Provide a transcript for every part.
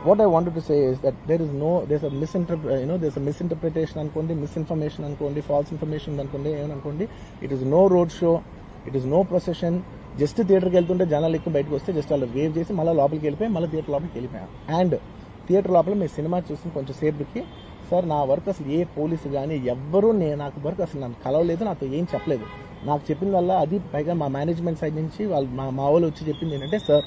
what I want to say is that there is no this a మిస్ఇంటర్ప్ర you know this a misinterpretation అనుకోండి misinformation అనుకోండి false information అనుకోండి ఏమనుకోండి it is no road show it is no procession just థియేటర్కి వెళ్తుంటే జనాలు ఎక్కువ బయటకు వస్తే just వాళ్ళు వేవ్ చేసి మళ్ళీ లోపలికి వెళ్ళిపోయి మళ్ళీ థియేటర్ లోపలికి వెళ్ళిపోయాం అండ్ థియేటర్ లోపల మీ సినిమా చూసిన కొంచెం సేపుకి సార్ నా వర్క్ అసలు ఏ పోలీసు కానీ ఎవ్వరూ నేను నాకు వర్క్ అసలు నన్ను కలవలేదు నాతో ఏం చెప్పలేదు. నాకు చెప్పిన వల్ల అది పైగా మా మేనేజ్మెంట్ సైడ్ నుంచి వాళ్ళు మా మా వాళ్ళు వచ్చి చెప్పింది ఏంటంటే సార్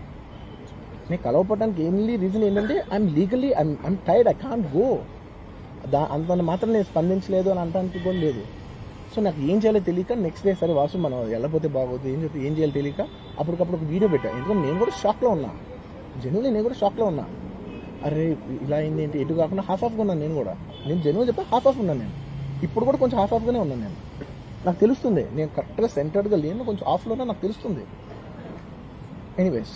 నేను కలవపడడానికి ఏంలీ రీజన్ ఏంటంటే I'm legally I'm I'm tired I can't go దా అంత మాత్రం నేను స్పందించలేదు అని అంటానికి కూడా లేదు. సో నాకు ఏం చేయాలో తెలియక నెక్స్ట్ డే సరే వాసు మనం వెళ్ళపోతే బాగోదు ఏం చెప్పి ఏం చేయాలో తెలియక అప్పటికప్పుడు ఒక వీడియో పెట్టా. ఎందుకంటే నేను కూడా షాక్లో ఉన్నా. జనువులు నేను కూడా షాక్లో ఉన్నా. అరే ఇలా అయింది ఏంటి? ఎటు కాకుండా హాఫ్ ఆఫ్గా ఉన్నాను నేను కూడా. నేను జనువు చెప్పి హాఫ్ ఆఫ్ ఉన్నాను నేను. ఇప్పుడు కూడా కొంచెం హాఫ్ ఆఫ్గానే ఉన్నాను నేను. నాకు తెలుస్తుంది. నేను కరెక్ట్గా సెంటర్డ్గా లేను కొంచెం ఆఫ్లోనే నాకు తెలుస్తుంది. ఎనీవేస్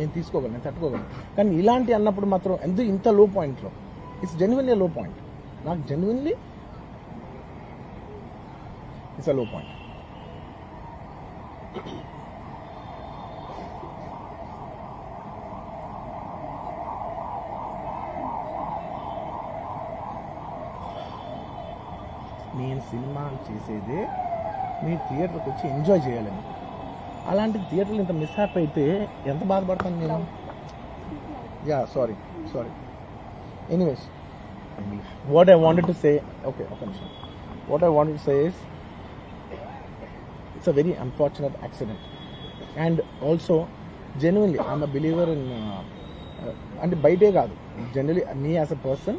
నేను తీసుకోగలను నేను తట్టుకోగలను. కానీ ఇలాంటి అన్నప్పుడు మాత్రం ఎంత ఇంత లో? పాయింట్లో ఇట్స్ జెన్యున్లీ లో పాయింట్ నాకు genuinely it's a low point నేను సినిమాలు చేసేదే మీ థియేటర్కి వచ్చి ఎంజాయ్ చేయాలని. అలాంటి థియేటర్లు ఇంత మిస్హాప్ అయితే ఎంత బాధపడతాను నేను yeah sorry sorry anyways what I wanted to say okay ఒక నిమిషం. What I wanted to say is it's a very unfortunate accident and also genuinely I'm a believer in అంటే బయటే కాదు. Generally me as a person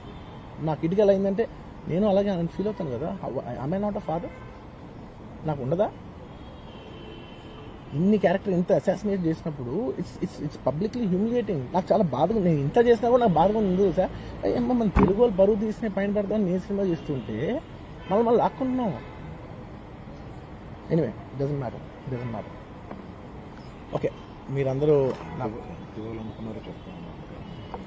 నాకు కిడ్కి ఎలా అయిందంటే నేను అలాగే ఫీల్ అవుతాను కదా. ఐ నాట్ అ ఫాదర్ నాకు ఉండదా? ఇన్ని క్యారెక్టర్ ఇంత అసాసినేట్ చేసినప్పుడు it's it's it's publicly humiliating నాకు చాలా బాధగా నేను ఇంత చేసినా కూడా నాకు బాధగా ఉంది సార్ ఏమో మన తెలుగు వాళ్ళు బరువు తీసిన పైన పెడతాం నేను సినిమా చేస్తుంటే మళ్ళీ మళ్ళీ లాక్కున్నాం anyway doesn't matter doesn't matter okay మీరందరూ నాకు చెప్తాను.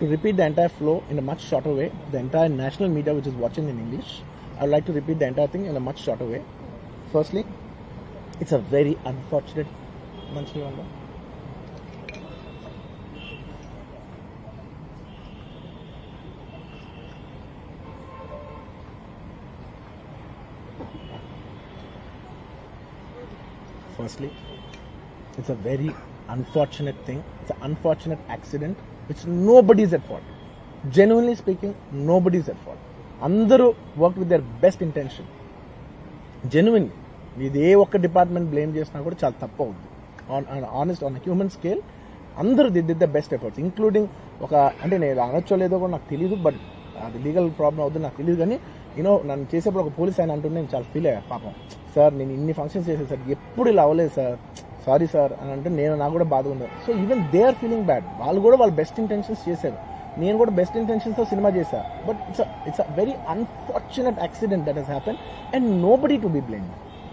to repeat the entire flow in a much shorter way, the entire national media which is watching in English, I would like to repeat the entire thing in a much shorter way. Firstly, it's a very unfortunate Manchivanga. Firstly, it's a very unfortunate thing it's unfortunate accident accident nobody's at fault genuinely speaking nobody's at fault అందరూ work with their best intention genuinely ఇది ఏ ఒక్క department blame చేసినా కూడా చాలా తప్పు అవుతుంది on honest on human scale అందరూ did the best efforts including ఒక అంటే నేను అనొచ్చో లేదో కూడా నాకు తెలియదు బట్ అది లీగల్ ప్రాబ్లం అవుతుంది నాకు తెలియదు కానీ యూనో నన్ను చేసేప్పుడు ఒక పోలీస్ ఆయన అంటుంటే నేను చాలా ఫీల్ అయ్యా పాపం. సార్ నేను ఇన్ని ఫంక్షన్స్ చేసేసరికి ఎప్పుడు ఇలా అవ్వలేదు సార్ సారీ సార్ అని అంటే నేను నాకు కూడా బాధ ఉంది so even they are feeling bad వాళ్ళు కూడా వాళ్ళ బెస్ట్ ఇంటెన్షన్స్ చేశారు నేను కూడా బెస్ట్ ఇంటెన్షన్స్తో సినిమా చేశా but it's it's a very unfortunate accident that has happen and nobody to be blame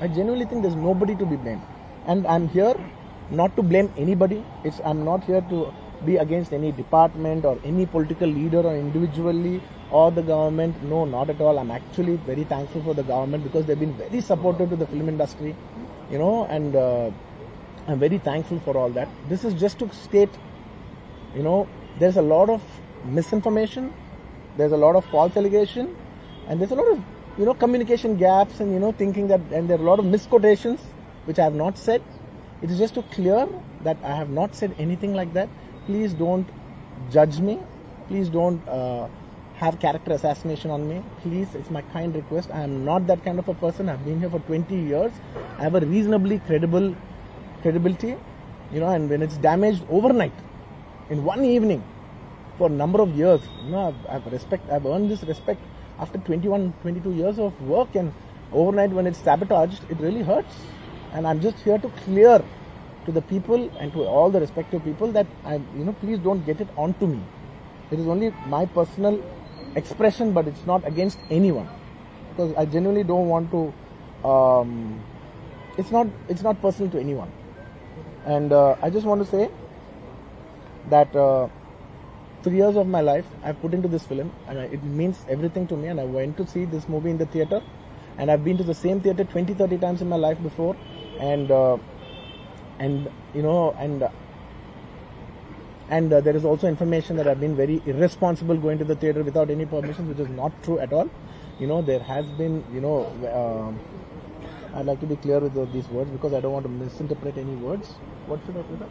I genuinely think this nobody to be blame and I'm here not to blame anybody. It's I'm not here to be against any department or any political leader or individually or the government. No, not at all. I'm actually very thankful for the government because they've been very supportive to the film industry, you know, and uh, I'm very thankful for all that. This is just to state, you know, there's a lot of misinformation, there's a lot of false allegation, and there's a lot of you know communication gaps and you know thinking that and there are a lot of misquotations which I have not said. It is just to clear that I have not said anything like that. Please don't judge me. Please don't uh, have character assassination on me. Please, it's my kind request. I am not that kind of a person. I've been here for 20 years. I have a reasonably credible credibility, you know, and when it's damaged overnight, in one evening, for a number of years, you know, I've, I've respect. I've earned this respect after 21, 22 years of work, and overnight when it's sabotaged, it really hurts. And I'm just here to clear to the people and to all the respective people that I, you know, please don't get it onto me. It is only my personal expression, but it's not against anyone because I genuinely don't want to. Um, it's not. It's not personal to anyone, and uh, I just want to say that uh, three years of my life I've put into this film, and I, it means everything to me. And I went to see this movie in the theater, and I've been to the same theater 20, 30 times in my life before, and uh, and you know and. Uh, and uh, there is also information that I've been very irresponsible going to the theater without any permission, which is not true at all. You know, there has been, you know, um, I'd like to be clear with these words because I don't want to misinterpret any words. What should I put up?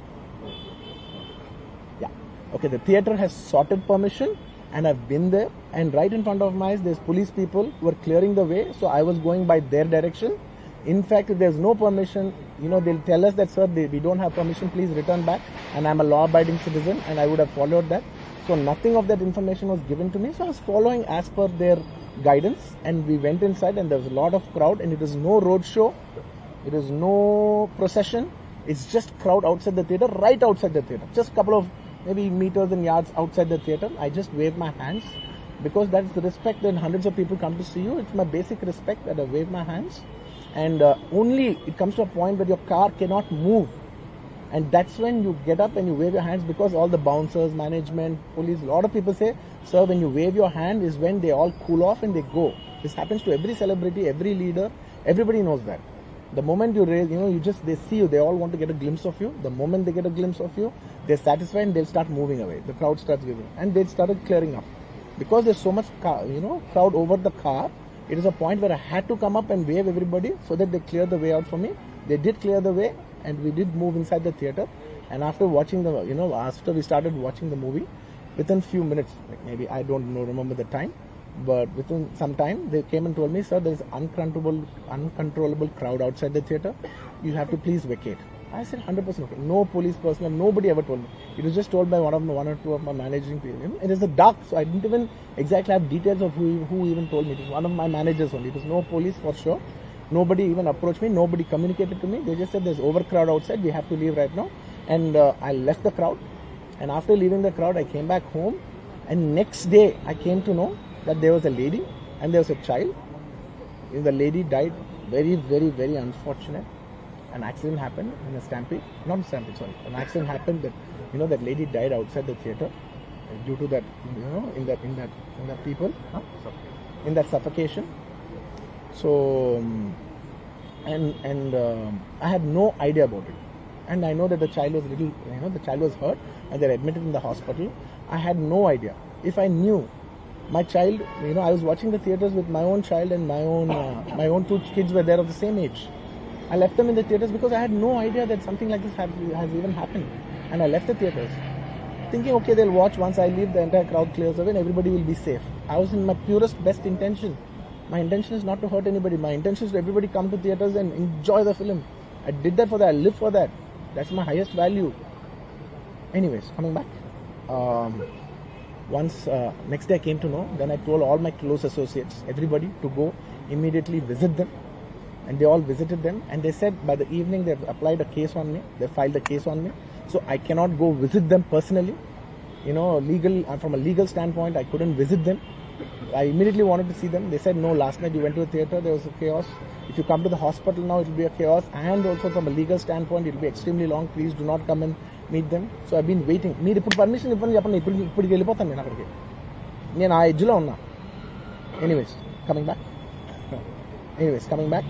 Yeah. Okay, the theater has sorted permission and I've been there and right in front of my eyes there's police people who are clearing the way so I was going by their direction. In fact, if there's no permission, you know, they'll tell us that, sir, they, we don't have permission, please return back. And I'm a law abiding citizen and I would have followed that. So nothing of that information was given to me. So I was following as per their guidance and we went inside and there was a lot of crowd and it is no road show. It is no procession. It's just crowd outside the theater, right outside the theater. Just a couple of maybe meters and yards outside the theater. I just wave my hands because that's the respect that hundreds of people come to see you. It's my basic respect that I wave my hands. And uh, only it comes to a point where your car cannot move. And that's when you get up and you wave your hands because all the bouncers, management, police, a lot of people say, sir, when you wave your hand is when they all cool off and they go. This happens to every celebrity, every leader, everybody knows that. The moment you raise, you know, you just, they see you, they all want to get a glimpse of you. The moment they get a glimpse of you, they're satisfied and they'll start moving away. The crowd starts giving. And they started clearing up. Because there's so much, car, you know, crowd over the car, it is a point where I had to come up and wave everybody so that they clear the way out for me. They did clear the way and we did move inside the theater. And after watching the, you know, after we started watching the movie, within few minutes, like maybe I don't know, remember the time, but within some time they came and told me, sir, there is uncontrollable, uncontrollable crowd outside the theater. You have to please vacate. I said 100% okay. No police personnel, nobody ever told me. It was just told by one of one or two of my managing people. It is the dark, so I didn't even exactly have details of who who even told me. It was one of my managers only. It was no police for sure. Nobody even approached me. Nobody communicated to me. They just said there's overcrowd outside. We have to leave right now. And uh, I left the crowd. And after leaving the crowd, I came back home. And next day, I came to know that there was a lady and there was a child. The lady died. Very, very, very unfortunate an accident happened in a stampede, not a stampede, sorry, an accident happened that you know that lady died outside the theater due to that you know in that in that in that people huh? in that suffocation. So um, and and um, I had no idea about it, and I know that the child was little, you know, the child was hurt and they're admitted in the hospital. I had no idea. If I knew my child, you know, I was watching the theaters with my own child and my own uh, my own two kids were there of the same age I left them in the theaters because I had no idea that something like this had, has even happened. And I left the theaters thinking, okay, they'll watch once I leave, the entire crowd clears away and everybody will be safe. I was in my purest, best intention. My intention is not to hurt anybody. My intention is to everybody come to theaters and enjoy the film. I did that for that. I live for that. That's my highest value. Anyways, coming back. Um, once uh, next day I came to know, then I told all my close associates, everybody, to go immediately visit them, and they all visited them. And they said by the evening they've applied a case on me. They filed a case on me, so I cannot go visit them personally. You know, legal uh, from a legal standpoint, I couldn't visit them. I immediately wanted to see them. They said no. Last night you went to the theater. There was a chaos. If you come to the hospital now, it will be a chaos. And also from a legal standpoint, it will be extremely long. Please do not come and meet them. So I've been waiting. మీరు ఇప్పుడు permission ఇవ్వండి చెప్పండి ఇప్పుడు ఇప్పటికి వెళ్ళిపోతాను నేను అక్కడికి నేను ఆ ఎడ్జ్లో ఉన్నా anyways coming back anyways coming back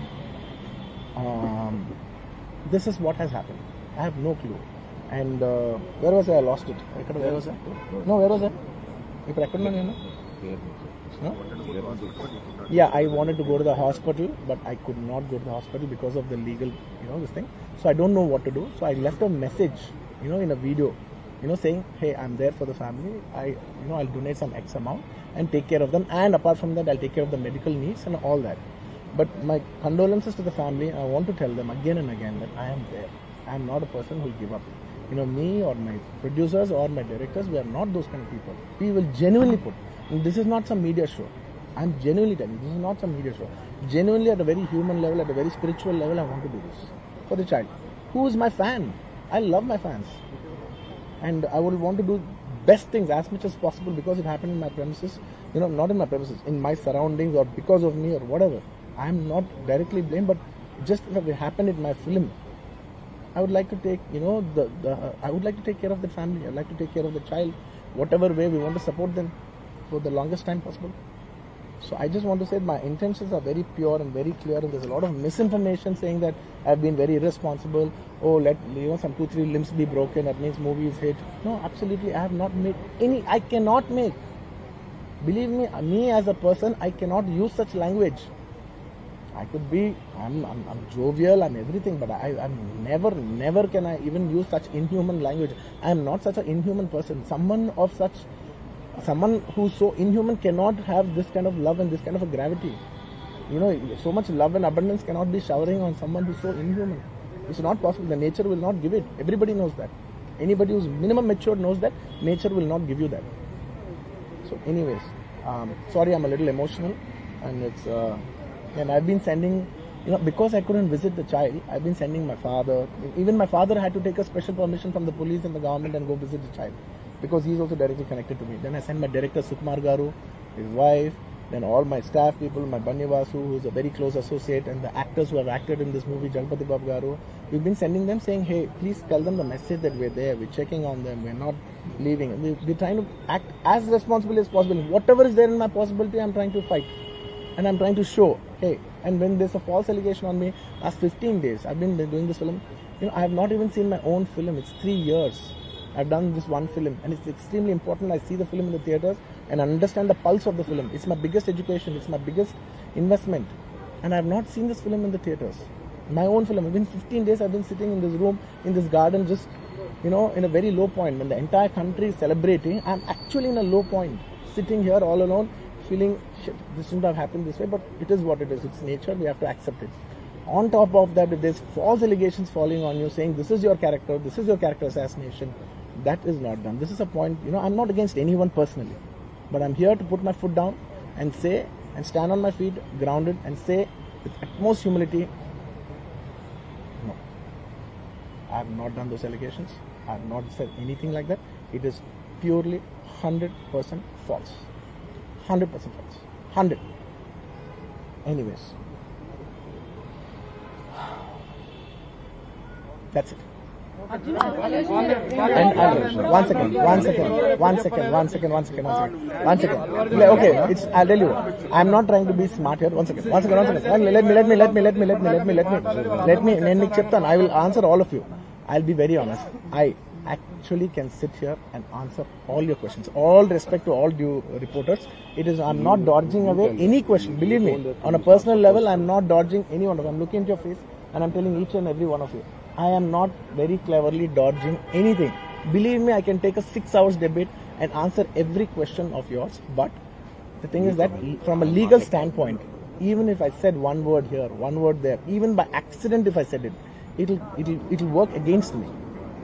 this is what has happen I have no clue and where was I lost it ఎక్కడ where was no where was ఇప్పుడు ఎక్కడున్నా నేను yeah i wanted to go to the hospital but i could not go to the hospital because of the legal you know this thing. So i don't know what to do. So i left a message you know in a video you know saying hey i'm there for the family. I you know i'll donate some x amount and take care of them. And apart from that i'll take care of the medical needs and all that. But my condolences to the family. I want to tell them again and again that i am there. I am not a person who will give up you know me or my producers or my directors we are not those kind of people. We will genuinely put this is not some media show. I'm genuinely telling you this is not some media show. Genuinely at a very human level at a very spiritual level i want to do this for the child. Who is my fan? I love my fans. And I would want to do best things as much as possible because it happened in my premises, you know, not in my premises, in my surroundings or because of me or whatever. I am not directly blamed, but just it happened in my film, I would like to take, you know, the, the I would like to take care of the family. I'd like to take care of the child, whatever way we want to support them for the longest time possible. So I just want to say my intentions are very pure and very clear, and there's a lot of misinformation saying that I've been very irresponsible. Oh, let you know some two three limbs be broken. That means movie is hit. No, absolutely, I have not made any. I cannot make. Believe me, me as a person, I cannot use such language. I could be, I'm, I'm, I'm jovial, I'm everything, but I, I'm never, never can I even use such inhuman language. I am not such an inhuman person. Someone of such someone who's so inhuman cannot have this kind of love and this kind of a gravity. You know, so much love and abundance cannot be showering on someone who's so inhuman. It's not possible. The nature will not give it. Everybody knows that. Anybody who's minimum mature knows that nature will not give you that. So, anyways, um, sorry, I'm a little emotional, and it's uh, and I've been sending. You know, because I couldn't visit the child, I've been sending my father. Even my father had to take a special permission from the police and the government and go visit the child because he's also directly connected to me. Then I sent my director Sukumar Garu, his wife, then all my staff people, my Bannivasu, who's a very close associate, and the actors who have acted in this movie, Jalpati Bab Garu. We've been sending them saying, hey, please tell them the message that we're there, we're checking on them, we're not leaving. We- We're trying to act as responsibly as possible. Whatever is there in my possibility, I'm trying to fight. And I'm trying to show, hey, and when there's a false allegation on me, last 15 days, I've been doing this film, you know, I have not even seen my own film. It's three years. I've done this one film, and it's extremely important. I see the film in the theaters and understand the pulse of the film. It's my biggest education. It's my biggest investment, and I have not seen this film in the theaters. My own film. Within 15 days, I've been sitting in this room, in this garden, just you know, in a very low point. When the entire country is celebrating, I'm actually in a low point, sitting here all alone, feeling shit. This shouldn't have happened this way, but it is what it is. It's nature. We have to accept it. On top of that, if there's false allegations falling on you, saying this is your character, this is your character assassination, that is not done. This is a point. You know, I'm not against anyone personally, but I'm here to put my foot down and say and stand on my feet, grounded, and say with utmost humility, no. I have not done those allegations. I have not said anything like that. It is purely 100% false. 100% chance. 100. Anyways. That's it. And, and one second, one second, one second, one second, one second, one second, one second. Okay, it's I'll tell you. I'm not trying to be smart here. One second, one second, one second. Let me, let me, let me, let me, let me, let me, let me, let me. Let me. Let me. I will answer all of you. I'll be very honest. I actually can sit here and answer all your questions. All respect to all due reporters. It is. I'm not dodging away any question. Believe me. On a personal level, I'm not dodging any one of them. I'm looking into your face. and I'm telling each and every one of you, I am not very cleverly dodging anything. Believe me, I can take a six hours debate and answer every question of yours. But the thing is that from a legal standpoint, even if I said one word here, one word there, even by accident if I said it, it'll it'll it'll work against me.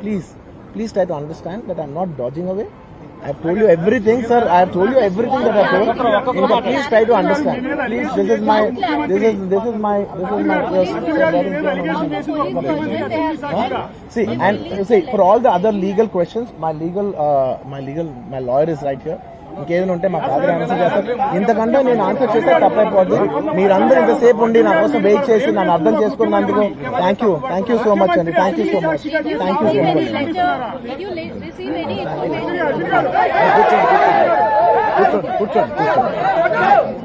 Please, please try to understand that I'm not dodging away. I've told you everything, sir. I've told you everything that I've told. Inka, please try to understand. Please, this is my, this is, this is my, this is my. Huh? See, and you see, for all the other legal questions, my legal, uh, my legal, my lawyer is right here. ఇంకేదైనా ఉంటే మా father answer చేస్తారు. ఇంతకంటే నేను answer చేస్తే తప్పైపోద్ది. మీరందరూ ఇంతసేపు ఉండి నా కోసం వెయిట్ చేసి నన్ను అర్థం చేసుకున్నందుకు thank you thank you so much అండి. Thank you so much thank you so much కూర్చోండి కూర్చోండి కూర్చోండి.